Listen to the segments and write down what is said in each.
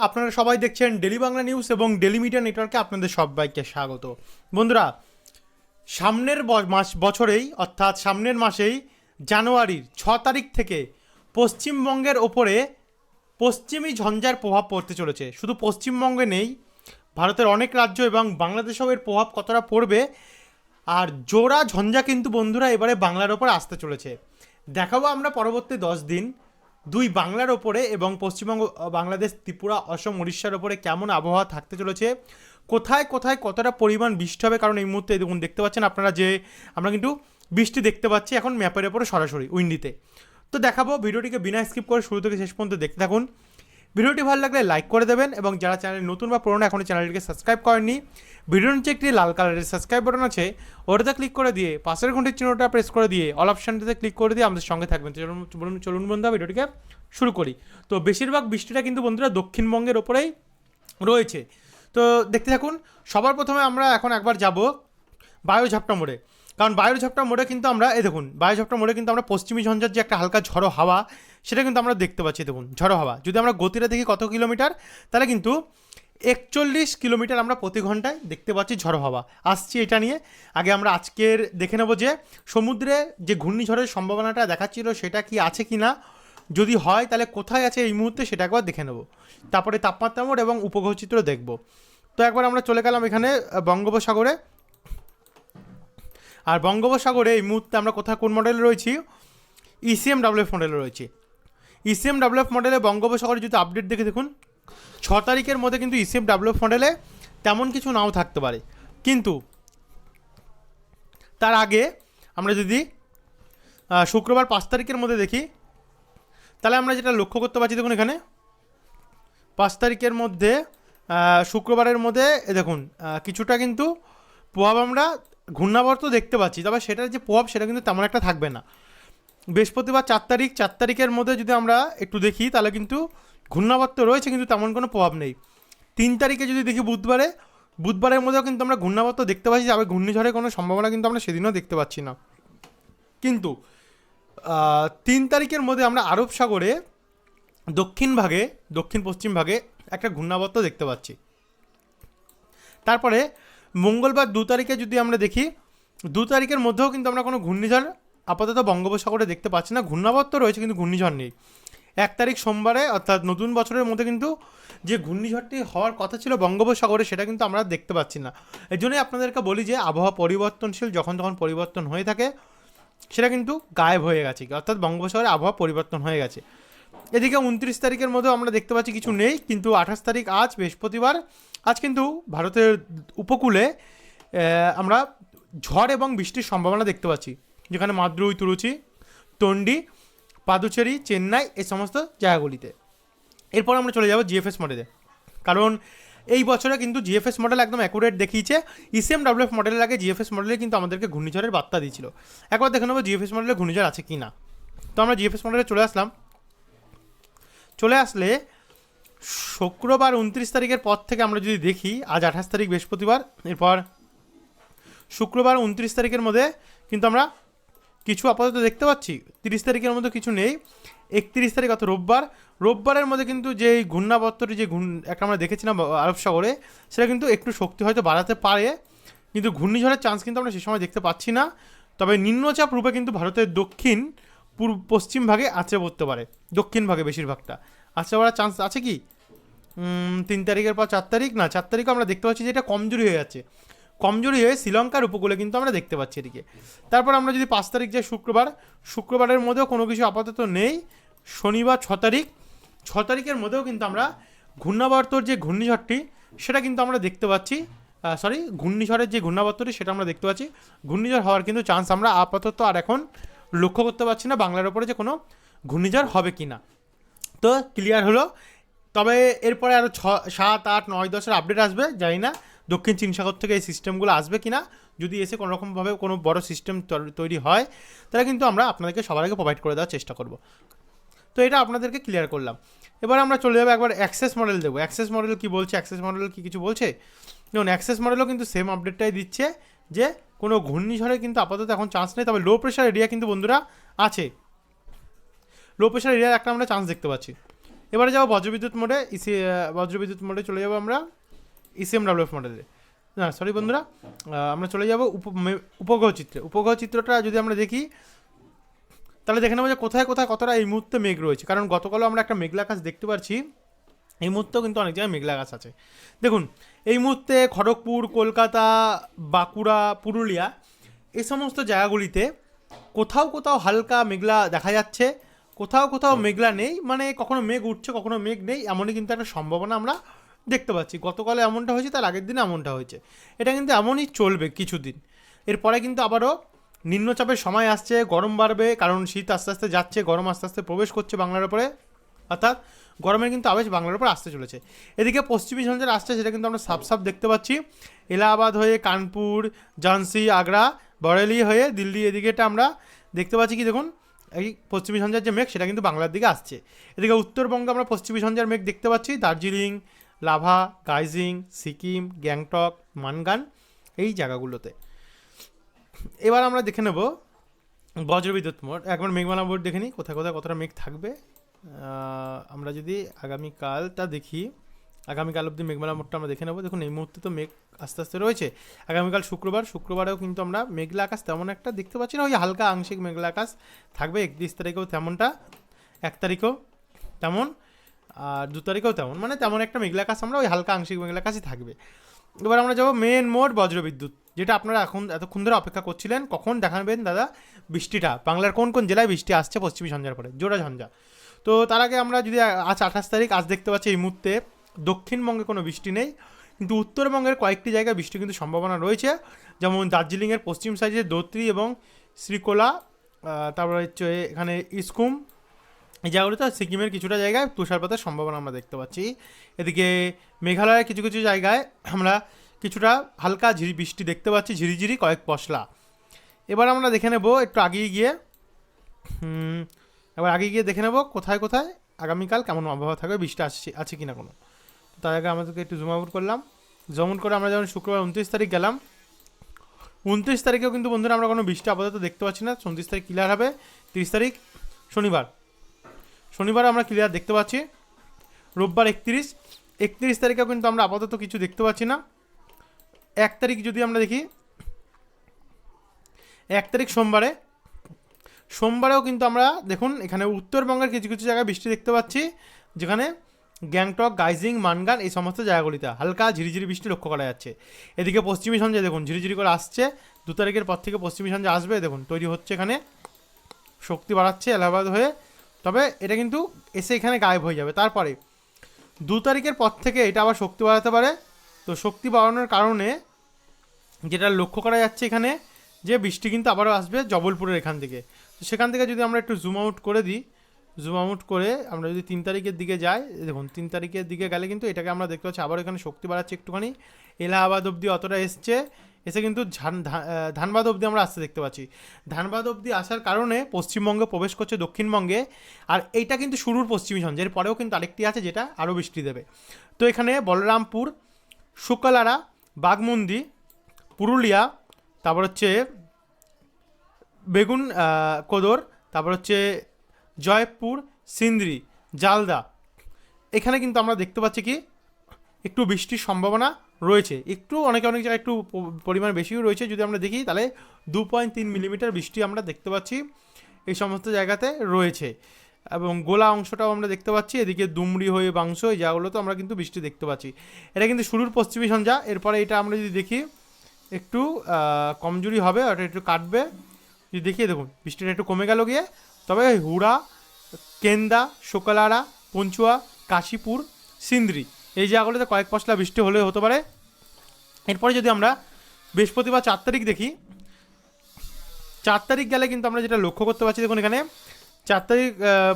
আপনারা সবাই দেখছেন ডেলি বাংলা নিউজ এবং ডেলি মিডিয়া নেটওয়ার্কে আপনাদের সবাইকে স্বাগত। বন্ধুরা, সামনের মাস, বছরেই, অর্থাৎ সামনের মাসেই জানুয়ারির ছ তারিখ থেকে পশ্চিমবঙ্গের ওপরে পশ্চিমী ঝঞ্ঝার প্রভাব পড়তে চলেছে। শুধু পশ্চিমবঙ্গে নেই, ভারতের অনেক রাজ্য এবং বাংলাদেশেও এর প্রভাব কতটা পড়বে আর জোড়া ঝঞ্ঝা কিন্তু বন্ধুরা এবারে বাংলার ওপর আসতে চলেছে। দেখাবো আমরা পরবর্তী দশ দিন। দুই বাংলার ওপরে এবং পশ্চিমবঙ্গ বাংলাদেশ, ত্রিপুরা, অসম, উড়িষ্যার ওপরে কেমন আবহাওয়া থাকতে চলেছে? কোথায় কোথায় কতটা পরিমাণ বৃষ্টি হবে? কারণ এই মুহূর্তে দেখুন, দেখতে পাচ্ছেন আপনারা যে আমরা কিন্তু বৃষ্টি দেখতে পাচ্ছি এখন ম্যাপের ওপরে সরাসরি উইন্ডিতে। তো দেখাবো, ভিডিওটিকে বিনা স্কিপ করে শুরু থেকে শেষ পর্যন্ত দেখতে থাকুন। ভিডিওটি ভালো লাগলে লাইক করে দেবেন এবং যারা চ্যানেল নতুন বা পুরনো এখনও চ্যানেলটিকে সাবস্ক্রাইব করেননি, ভিডিওর নিচে একটি লাল কালারের সাবস্ক্রাইব বাটন আছে, ওটাতে ক্লিক করে দিয়ে পাশের ঘন্টির চিহ্নটা প্রেস করে দিয়ে অল অপশানটাতে ক্লিক করে দিয়ে আমাদের সঙ্গে থাকবেন। চলুন বলুন চলুন বন্ধুরা, ভিডিওটিকে শুরু করি। তো বেশিরভাগ বৃষ্টিটা কিন্তু বন্ধুরা দক্ষিণবঙ্গের ওপরেই রয়েছে। তো দেখতে থাকুন, সবার প্রথমে আমরা এখন একবার যাব বায়ুঝাপটা মোড়ে। কারণ বায়ুঝাপটা মোড়ে কিন্তু আমরা, এই দেখুন বায়ুঝাপটা মোড়ে কিন্তু আমরা পশ্চিমী ঝঞ্ঝার যে একটা হালকা ঝড়ো হাওয়া, সেটা কিন্তু আমরা দেখতে পাচ্ছি দেখুন, ঝড়ো হাওয়া। যদি আমরা গতিটা দেখি কত কিলোমিটার, তাহলে কিন্তু একচল্লিশ কিলোমিটার আমরা প্রতি ঘন্টায় দেখতে পাচ্ছি ঝড়ো হাওয়া। আসছি এটা নিয়ে। আগে আমরা আজকের দেখে নেব যে সমুদ্রে যে ঘূর্ণিঝড়ের সম্ভাবনাটা দেখাচ্ছিল, সেটা কি আছে কি না। যদি হয়, তাহলে কোথায় আছে এই মুহূর্তে, সেটা একবার দেখে নেব। তারপরে তাপমাত্রা মোড় এবং উপগ্রহ চিত্র দেখব। তো একবার আমরা চলে গেলাম এখানে বঙ্গোপসাগরে। আর বঙ্গোপসাগরে এই মুহূর্তে আমরা কোথায় কোন মডেলে রয়েছি? ইসিএম ডাব্লিউএফ মডেলে রয়েছে। ইসিএম ডাব্লিউএফ মডেলে বঙ্গোপসাগরে যদি আপডেট দেখে দেখুন, ছ তারিখের মধ্যে কিন্তু ইসিএম ডাব্লিউএফ মডেলে তেমন কিছু নাও থাকতে পারে। কিন্তু তার আগে আমরা যদি শুক্রবার পাঁচ তারিখের মধ্যে দেখি, তাহলে আমরা যেটা লক্ষ্য করতে পারছি দেখুন এখানে। পাঁচ তারিখের মধ্যে শুক্রবারের মধ্যে দেখুন কিছুটা কিন্তু প্রভাব আমরা ঘূর্ণাবর্ত দেখতে পাচ্ছি, তবে সেটার যে প্রভাব সেটা কিন্তু তেমন একটা থাকবে না। বৃহস্পতিবার চার তারিখ, চার তারিখের মধ্যে যদি আমরা একটু দেখি, তাহলে কিন্তু ঘূর্ণাবর্ত রয়েছে, কিন্তু তেমন কোনো প্রভাব নেই। তিন তারিখে যদি দেখি বুধবারে, বুধবারের মধ্যেও কিন্তু আমরা ঘূর্ণাবর্ত দেখতে পাচ্ছি, তবে ঘূর্ণিঝড়ের কোনো সম্ভাবনা কিন্তু আমরা সেদিনও দেখতে পাচ্ছি না। কিন্তু তিন তারিখের মধ্যে আমরা আরব সাগরে দক্ষিণ ভাগে, দক্ষিণ পশ্চিম ভাগে একটা ঘূর্ণাবর্ত দেখতে পাচ্ছি। তারপরে মঙ্গলবার দু তারিখে যদি আমরা দেখি, দু তারিখের মধ্যেও কিন্তু আমরা কোনো ঘূর্ণিঝড় আপাতত বঙ্গোপসাগরে দেখতে পাচ্ছি না। ঘূর্ণাবর্ত রয়েছে কিন্তু ঘূর্ণিঝড় নেই। এক তারিখ সোমবারে অর্থাৎ নতুন বছরের মধ্যে কিন্তু যে ঘূর্ণিঝড়টি হওয়ার কথা ছিল বঙ্গোপসাগরে, সেটা কিন্তু আমরা দেখতে পাচ্ছি না। এই জন্যই আপনাদেরকে বলি যে, আবহাওয়া পরিবর্তনশীল যখন তখন পরিবর্তন হয়ে থাকে, সেটা কিন্তু গায়েব হয়ে গেছে। অর্থাৎ বঙ্গোপসাগরে আবহাওয়া পরিবর্তন হয়ে গেছে। এদিকে উনত্রিশ তারিখের মধ্যেও আমরা দেখতে পাচ্ছি কিছু নেই, কিন্তু আঠাশ তারিখ আজ, বৃহস্পতিবার, আজ কিন্তু ভারতের উপকূলে আমরা ঝড় এবং বৃষ্টির সম্ভাবনা দেখতে পাচ্ছি, যেখানে মাদ্রুই, তুরুচি, তন্ডি, পাদুচেরি, চেন্নাই এই সমস্ত জায়গাগুলিতে। এরপর আমরা চলে যাব জিএফএস মডেলে কারণ এই বছরে কিন্তু জিএফএস মডেল একদম অ্যাকুরেট দেখিয়েছে ইসিএম ডাব্লিউএফ মডেলের আগে জিএফএস মডেলে কিন্তু আমাদেরকে ঘূর্ণিঝড়ের বার্তা দিয়েছিল। একবার দেখে নেব জিএফএস মডেলে ঘূর্ণিঝড় আছে কি না তো আমরা জিএফএস মডেলে চলে আসলাম। চলে আসলে শুক্রবার উনত্রিশ তারিখের পর থেকে আমরা যদি দেখি, আজ আঠাশ তারিখ বৃহস্পতিবার, এরপর শুক্রবার উনত্রিশ তারিখের মধ্যে কিন্তু আমরা কিছু আপাতত দেখতে পাচ্ছি। তিরিশ তারিখের মধ্যে কিছু নেই। একত্রিশ তারিখ অর্থাৎ রোববার। রোববারের মধ্যে কিন্তু যে ঘূর্ণাবর্তটি, যে ঘূর্ণ একটা আমরা দেখেছিলাম আরব সাগরে, সেটা কিন্তু একটু শক্তি হয়তো বাড়াতে পারে। কিন্তু ঘূর্ণিঝড়ের চান্স কিন্তু আমরা সে সময় দেখতে পাচ্ছি না। তবে নিম্নচাপ রূপে কিন্তু ভারতের দক্ষিণ পূর্ব পশ্চিম ভাগে আছড়ে পড়তে পারে, দক্ষিণ ভাগে বেশিরভাগটা। আছড়ে পড়ার চান্স আছে কি? তিন তারিখের পর চার তারিখ? না, চার তারিখও আমরা দেখতে পাচ্ছি যে এটা কমজোরি হয়ে যাচ্ছে। কমজোরি হয়ে শ্রীলঙ্কার উপকূলে কিন্তু আমরা দেখতে পাচ্ছি এদিকে। তারপর আমরা যদি পাঁচ তারিখ যাই শুক্রবার, শুক্রবারের মধ্যেও কোনো কিছু আপাতত নেই। শনিবার ছ তারিখ। ছ তারিখের মধ্যেও কিন্তু আমরা ঘূর্ণাবর্তর যে ঘূর্ণিঝড়টি, সেটা কিন্তু আমরা দেখতে পাচ্ছি। সরি ঘূর্ণিঝড়ের যে ঘূর্ণাবর্তটি, সেটা আমরা দেখতে পাচ্ছি। ঘূর্ণিঝড় হওয়ার কিন্তু চান্স আমরা আপাতত আর এখন লক্ষ্য করতে পারছি না বাংলার ওপরে যে কোনো ঘূর্ণিঝড় হবে কি না। তো ক্লিয়ার হলো। তবে এরপরে আরও ছ, সাত, আট, নয়, দশের আপডেট আসবে, জানি না দক্ষিণ চীন সাগর থেকে এই সিস্টেমগুলো আসবে কি না। যদি এসে কোনো রকমভাবে কোনো বড় সিস্টেম তৈরি হয়, তাহলে কিন্তু আমরা আপনাদেরকে সবার আগে প্রোভাইড করে দেওয়ার চেষ্টা করব। তো এটা আপনাদেরকে ক্লিয়ার করলাম। এবার আমরা চলে যাব একবার অ্যাক্সেস মডেল দেবো। অ্যাক্সেস মডেল কী বলছে? অ্যাক্সেস মডেল কি কিছু বলছে? যেমন অ্যাক্সেস মডেলও কিন্তু সেম আপডেটটাই দিচ্ছে যে কোনো ঘূর্ণিঝড়ে কিন্তু আপাতত এখন চান্স নেই। তবে লো প্রেশার এরিয়া কিন্তু বন্ধুরা আছে। লো প্রেশার এরিয়ার একটা আমরা চান্স দেখতে পাচ্ছি। এবারে যাব বজ্রবিদ্যুৎ মোডে, ইসি বজ্রবিদ্যুৎ মোডে চলে যাব আমরা ইসিএম ডাব্লিউএফ মডেলে না সরি বন্ধুরা আমরা চলে যাব উপ উপগ্রহ চিত্রে। উপগ্রহ চিত্রটা যদি আমরা দেখি, তাহলে দেখে নেব যে কোথায় কোথায় কতটা এই মুহূর্তে মেঘ রয়েছে। কারণ গতকালও আমরা একটা মেঘলা আকাশ দেখতে পাচ্ছি এই মুহূর্তেও কিন্তু অনেক জায়গায় মেঘলা গাছ আছে। দেখুন, এই মুহূর্তে খড়গপুর, কলকাতা, বাঁকুড়া, পুরুলিয়া এ সমস্ত জায়গাগুলিতে কোথাও কোথাও হালকা মেঘলা দেখা যাচ্ছে। কোথাও কোথাও মেঘলা নেই মানে কখনো মেঘ উঠছে, কখনো মেঘ নেই, এমনই কিন্তু একটা সম্ভাবনা আমরা দেখতে পাচ্ছি। গতকালে এমনটা হয়েছে, তার আগের দিনে এমনটা হয়েছে। এটা কিন্তু এমনই চলবে কিছুদিন। এরপরে কিন্তু আবারও নিম্নচাপের সময় আসছে, গরম বাড়বে, কারণ শীত আস্তে আস্তে যাচ্ছে, গরম আস্তে আস্তে প্রবেশ করছে বাংলার উপরে। অর্থাৎ গরমের কিন্তু আবেশ বাংলার উপর আসতে চলেছে। এদিকে পশ্চিমী ঝঞ্ঝার আসছে, সেটা কিন্তু আমরা সাফ সাফ দেখতে পাচ্ছি। এলাহাবাদ হয়ে কানপুর ঝান্সি আগ্রা, বরেলি হয়ে দিল্লি, এদিকে এটা আমরা দেখতে পাচ্ছি কি দেখুন, এই পশ্চিমী ঝঞ্ঝার যে মেঘ, সেটা কিন্তু বাংলার দিকে আসছে। এদিকে উত্তরবঙ্গে আমরা পশ্চিমী ঝঞ্ঝার মেঘ দেখতে পাচ্ছি, দার্জিলিং, লাভা, গাইজিং, সিকিম, গ্যাংটক, মানগান, এই জায়গাগুলোতে। এবার আমরা দেখে নেব বজ্রবিদ্যুৎ মোড়। একবার মেঘমালা বোর্ড দেখে নিই, কোথায় কোথায় কতটা মেঘ থাকবে। আমরা যদি আগামীকালটা দেখি, আগামীকাল অবধি মেঘমালা মোড়টা আমরা দেখে নেব। দেখুন, এই মুহূর্তে তো মেঘ আস্তে আস্তে রয়েছে। আগামীকাল শুক্রবার, শুক্রবারেও কিন্তু আমরা মেঘলা আকাশ তেমন একটা দেখতে পাচ্ছি না। ওই হালকা আংশিক মেঘলা আকাশ থাকবে। একত্রিশ তারিখেও তেমনটা, এক তারিখেও তেমন, আর দু তারিখেও তেমন। মানে তেমন একটা মেঘলা আকাশ আমরা ওই হালকা আংশিক মেঘলা আকাশই থাকবে। এবার আমরা যাব মেন মোড বজ্রবিদ্যুৎ, যেটা আপনারা এখন এতক্ষণ ধরে অপেক্ষা করছিলেন। কখন দেখাবেন দাদা? বৃষ্টিটা। বাংলার কোন কোন জেলায় বৃষ্টি আসছে পশ্চিমী ঝঞ্ঝার পরে? জোড়া ঝঞ্ঝা। তো তার আগে আমরা যদি আজ আঠাশ তারিখ, আজ দেখতে পাচ্ছি এই মুহূর্তে দক্ষিণবঙ্গে কোনো বৃষ্টি নেই, কিন্তু উত্তরবঙ্গের কয়েকটি জায়গায় বৃষ্টি কিন্তু সম্ভাবনা রয়েছে, যেমন দার্জিলিংয়ের পশ্চিম সাইডে দোত্রি এবং শ্রীকোলা তারপরে হচ্ছে এখানে ইস্কুম এই জায়গাগুলোতে সিকিমের কিছুটা জায়গায় তুষারপাতের সম্ভাবনা আমরা দেখতে পাচ্ছি। এদিকে মেঘালয়ের কিছু কিছু জায়গায় আমরা কিছুটা হালকা ঝিরি বৃষ্টি দেখতে পাচ্ছি, ঝিরিঝিরি কয়েক পশলা। এবার আমরা দেখে নেব একটু আগিয়ে গিয়ে এবার আগে গিয়ে দেখে নেব কোথায় কোথায় আগামীকাল কেমন আবহাওয়া থাকবে, বৃষ্টি আসছে, আছে কি না কোনো। তার আগে আমাদেরকে একটু জুম আউট করলাম। জুম আউট করে আমরা যেমন শুক্রবার উনত্রিশ তারিখ গেলাম, উনত্রিশ তারিখেও কিন্তু বন্ধুরা আমরা কোনো বৃষ্টি আপাতত দেখতে পাচ্ছি না। উনত্রিশ তারিখ ক্লিয়ার হবে, তিরিশ তারিখ শনিবার। শনিবার আমরা ক্লিয়ার দেখতে পাচ্ছি। রোববার একত্রিশ একত্রিশ তারিখেও কিন্তু আমরা আপাতত কিছু দেখতে পাচ্ছি না। এক তারিখ যদি আমরা দেখি, এক তারিখ সোমবারে সোমবারেও কিন্তু আমরা, দেখুন, এখানে উত্তরবঙ্গের কিছু কিছু জায়গায় বৃষ্টি দেখতে পাচ্ছি, যেখানে গ্যাংটক, গাইজিং, মানগান এই সমস্ত জায়গাগুলিতে হালকা ঝিরিঝিরি বৃষ্টি লক্ষ্য করা যাচ্ছে। এদিকে পশ্চিমী সঞ্জয় দেখুন, ঝিরিঝিরি করে আসছে। দু তারিখের পর থেকে পশ্চিমী সঞ্জয় আসবে, দেখুন, তৈরি হচ্ছে এখানে। শক্তি বাড়াচ্ছে, এলাহাবাদ হয়ে। তবে এটা কিন্তু এসে এখানে গায়েব হয়ে যাবে। তারপরে, দু তারিখের পর থেকে এটা আবার শক্তি বাড়াতে পারে। তো শক্তি বাড়ানোর কারণে যেটা লক্ষ্য করা যাচ্ছে এখানে, যে বৃষ্টি কিন্তু আবারও আসবে জবলপুরের এখান থেকে। সেখান থেকে যদি আমরা একটু জুম আউট করে দিই জুম আউট করে আমরা যদি তিন তারিখের দিকে যাই, দেখুন তিন তারিখের দিকে গেলে কিন্তু এটাকে আমরা দেখতে পাচ্ছি আবার এখানে শক্তি বাড়াচ্ছে একটুখানি। এলাহাবাদ অবধি অতটা এসছে, এসে কিন্তু ধান ধানবাদ অবধি আমরা আসতে দেখতে পাচ্ছি। ধানবাদ অবধি আসার কারণে পশ্চিমবঙ্গে প্রবেশ করছে দক্ষিণবঙ্গে, আর এইটা কিন্তু শুরুর পশ্চিমী ঝঞ্ঝা, এর পরেও কিন্তু আরেকটি আছে যেটা আরও বৃষ্টি দেবে। তো এখানে বলরামপুর শুকলারা বাগমুন্দি পুরুলিয়া, তারপর হচ্ছে বেগুন কোদর, তারপর হচ্ছে জয়পুর, সিন্দ্রি, জালদা। এখানে কিন্তু আমরা দেখতে পাচ্ছি কি, একটু বৃষ্টির সম্ভাবনা রয়েছে। একটু অনেকে অনেক জায়গায় একটু পরিমাণ বেশিও রয়েছে। যদি আমরা দেখি, তাহলে দু পয়েন্ট তিন মিলিমিটার বৃষ্টি আমরা দেখতে পাচ্ছি এই সমস্ত জায়গাতে রয়েছে। এবং গোলা অংশটাও আমরা দেখতে পাচ্ছি। এদিকে দুমড়ি হয়ে বাংশ, এই জায়গাগুলোতে আমরা কিন্তু বৃষ্টি দেখতে পাচ্ছি। এটা কিন্তু শুরুর পশ্চিমী সঞ্জা এরপরে এটা আমরা যদি দেখি, একটু কমজোরি হবে ওটা একটু কাটবে। যদি দেখিয়ে, দেখুন, বৃষ্টিটা একটু কমে গেল গিয়ে, তবে হুড়া, কেন্দা, শোকালারা, পঞ্চুয়া, কাশীপুর, সিন্দ্রি, এই জায়গাগুলোতে কয়েক পশলা বৃষ্টি হলে হতে পারে। এরপরে যদি আমরা বৃহস্পতিবার চার তারিখ দেখি, চার তারিখ গেলে কিন্তু আমরা যেটা লক্ষ্য করতে পারছি, দেখুন এখানে, চার তারিখ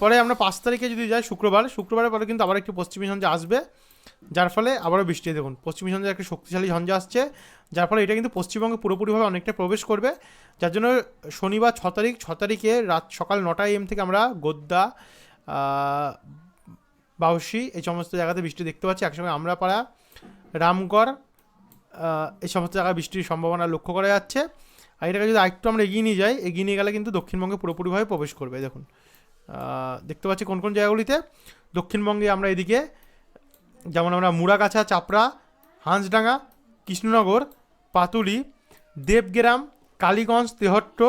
পরে আমরা পাঁচ তারিখে যদি যাই শুক্রবার, শুক্রবারের পরে কিন্তু আবার একটু পশ্চিমী ঝঞ্ঝা আসবে। যার ফলে আবারও বৃষ্টি দেখুন, পশ্চিমী ঝঞ্ঝা একটা শক্তিশালী ঝঞ্ঝা আসছে, যার ফলে এটা কিন্তু পশ্চিমবঙ্গে পুরোপুরিভাবে অনেকটা প্রবেশ করবে। যার জন্য শনিবার ছ তারিখ, ছ তারিখে রাত সকাল নটা এম থেকে আমরা গোদ্দা বাউসি এই সমস্ত জায়গাতে বৃষ্টি দেখতে পাচ্ছি। একসঙ্গে আমরা পাড়া রামগড় এই সমস্ত জায়গায় বৃষ্টির সম্ভাবনা লক্ষ্য করা যাচ্ছে। আর এটাকে যদি আরেকটু আমরা এগিয়ে নিয়ে যাই, এগিয়ে নিয়ে গেলে কিন্তু দক্ষিণবঙ্গে পুরোপুরিভাবে প্রবেশ করবে। দেখুন দেখতে পাচ্ছি কোন কোন জায়গাগুলিতে। দক্ষিণবঙ্গে আমরা এদিকে যেমন আমরা মুড়াগাছা, চাপড়া, হাঁসডাঙ্গা, কৃষ্ণনগর, পাতুলি, দেবগ্রাম, কালীগঞ্জ, তেহট্ট,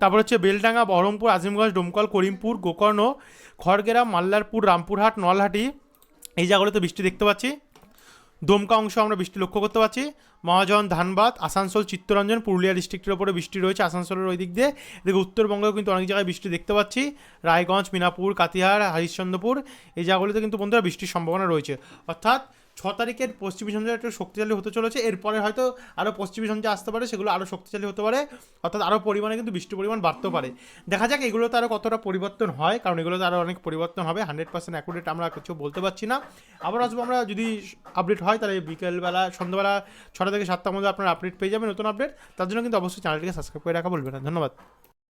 তারপর হচ্ছে বেলডাঙ্গা, বহরমপুর, আজিমগঞ্জ, ডোমকল, করিমপুর, গোকর্ণ, খড়গ্রাম, মাল্লারপুর, রামপুরহাট, নলহাটি, এই জায়গাগুলোতে বৃষ্টি দেখতে পাচ্ছি। দমকা অংশ আমরা বৃষ্টি লক্ষ্য করতে পারছি। মহাজন ধানবাদ, আসানসোল, চিত্তরঞ্জন, পুরুলিয়া ডিস্ট্রিক্টের ওপরে বৃষ্টি রয়েছে আসানসোলের ওই দিক দিয়ে। এদিকে উত্তরবঙ্গেও কিন্তু অনেক জায়গায় বৃষ্টি দেখতে পাচ্ছি। রায়গঞ্জ, মিনাপুর, কাতিহার, হরিশ্চন্দ্রপুর, এই জায়গাগুলিতে কিন্তু বন্ধুরা বৃষ্টির সম্ভাবনা রয়েছে। অর্থাৎ ছ তারিখের পশ্চিমী ঝঞ্ঝা একটু শক্তিশালী হতে চলেছে। এরপরে হয়তো আরও পশ্চিমী ঝঞ্ঝা আসতে পারে, সেগুলো আরও শক্তিশালী হতে পারে। অর্থাৎ আরও পরিমাণে কিন্তু বৃষ্টির পরিমাণ বাড়তেও পারে। দেখা যাক এগুলোতে আরও কতটা পরিবর্তন হয়, কারণ এগুলোতে আরও অনেক পরিবর্তন হবে। হান্ড্রেড পার্সেন্ট অ্যাকুরেট আমরা কিছু বলতে পারছি না। আবার আসব আমরা যদি আপডেট হয়, তাহলে বিকেলবেলা, সন্ধ্যাবেলা ছটা থেকে সাতটার মধ্যে আপনার আপডেট পেয়ে যাবেন নতুন আপডেট তার জন্য কিন্তু অবশ্যই চ্যানেলটিকে সাবস্ক্রাইব করে রাখা বলবেন না। ধন্যবাদ।